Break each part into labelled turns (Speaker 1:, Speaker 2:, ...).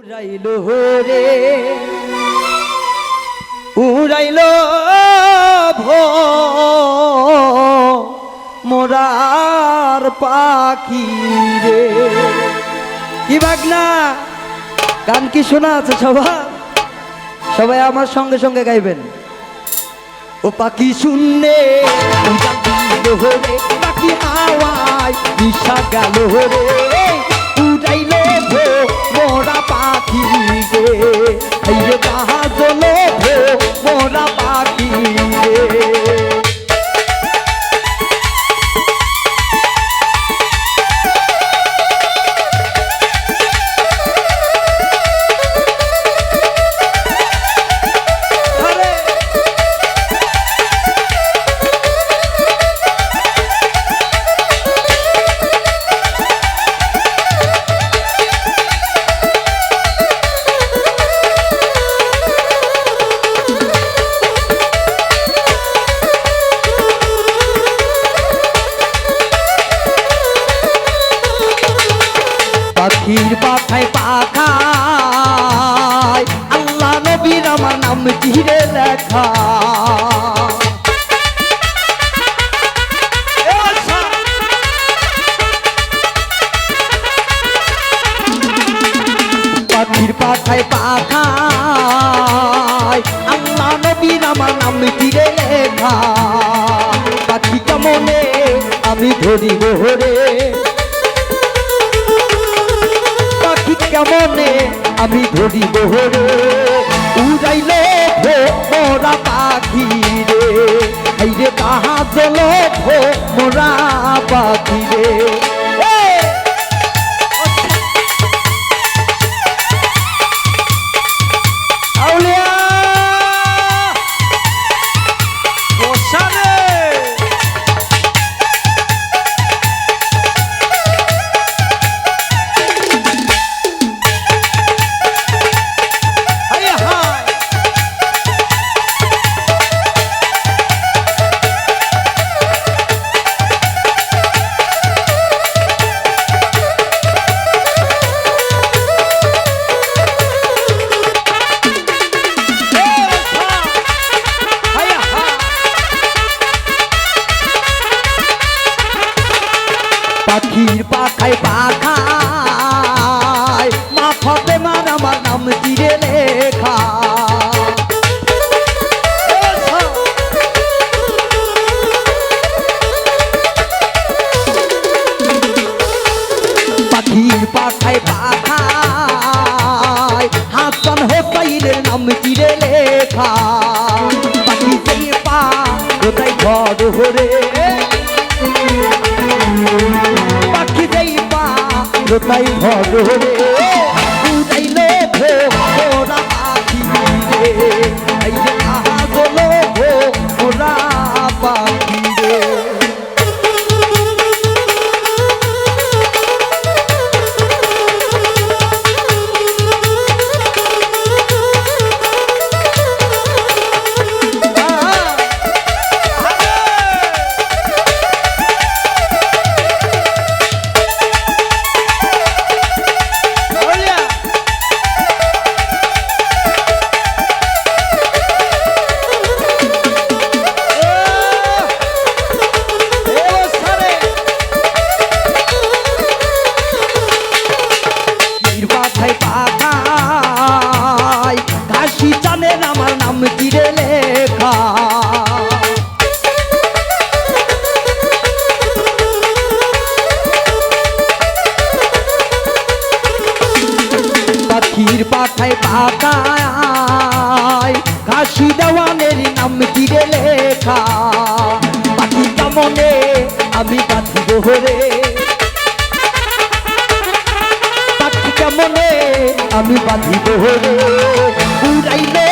Speaker 1: উড়াইল রে। উড়াইল পাখি রে। কি বাগনা? গান কি শোনা আছে সবাই সবাই আমার সঙ্গে সঙ্গে গাইবেন। ও পাখি শুনলে পাখি হাওয়ায় দিশা গেল রে। নাম চিরে লেখা। পাখির পাখায় পাখায় আল্লাহ নবীর আমার নাম চিরে লেখা। পাখি কেমনে আমি ধরি গোহরে পাখি কেমনে আমি উড়াইলে মোরা পাখি রে। এই রে তাহা ভো মোরা পাখি পাখির পাখায় পাখায়। মা ফতে মার, আমার নাম তীরে লেখা। পাখির পাখায় পাখায়। হাসান হোসাইনের নাম তীরে লেখা। পাখি পা কোথায় ঘর হরে কোথায় ঘর ঘাসি চানের আমার নাম কিরে লেখা? পাখির পাখায় পাখায় ঘাসি দেওয়ানের নাম কিরে লেখা? পাখি কেমনে আমি বাঁধিব হরে? পাখি কেমনে আমি বাঁধিব রে উড়াইলে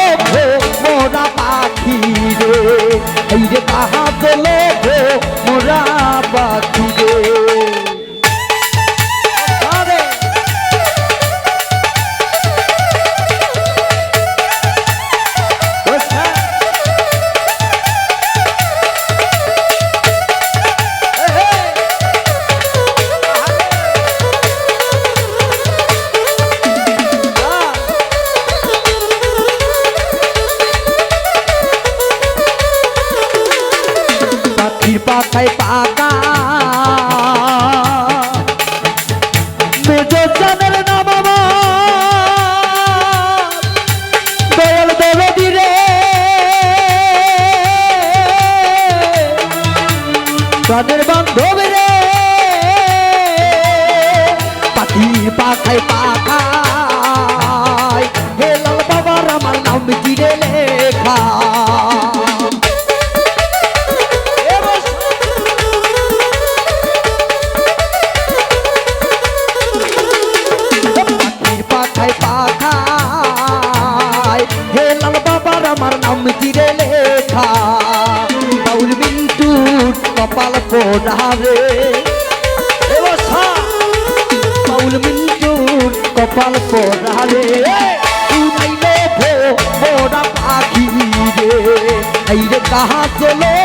Speaker 1: পাখায় পাকা মেজনের নাম দয়াল দেবী রে। পাখির পাখায় হে লাল বাবার আমার নাম জিরে লেখা। বাউল মিন্টু কপাল পোড়ারে বাউল মিন্টুর কপাল পোড়ারে উড়াইলে ভো মোরা পাখি রে এই রে কাহা চলো